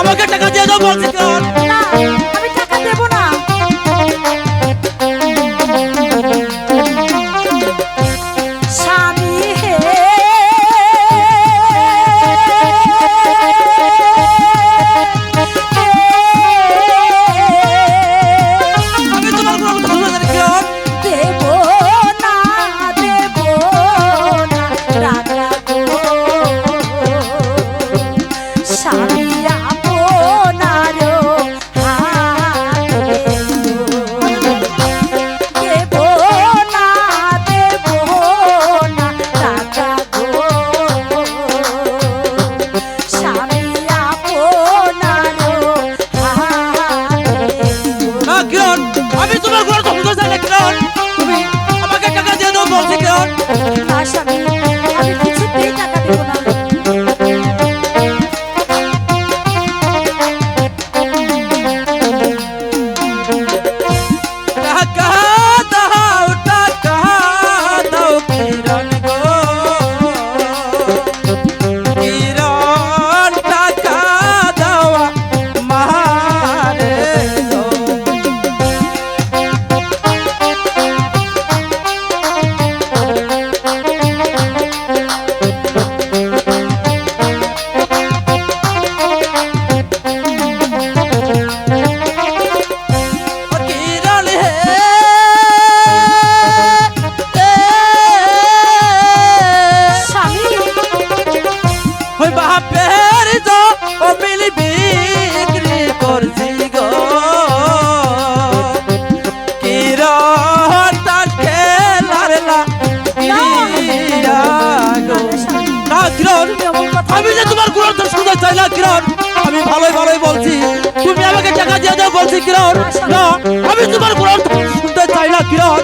আমাকে টাকা দিয়ে দাও বলছি না কিরণ? আমি ভালোই ভালোই বলছি। তুমি আমাকে টাকা দিয়ে দাও, বলছি, কিরণ। না, আমি তোমার গ্রহণ শুনতে চাই না, কিরণ।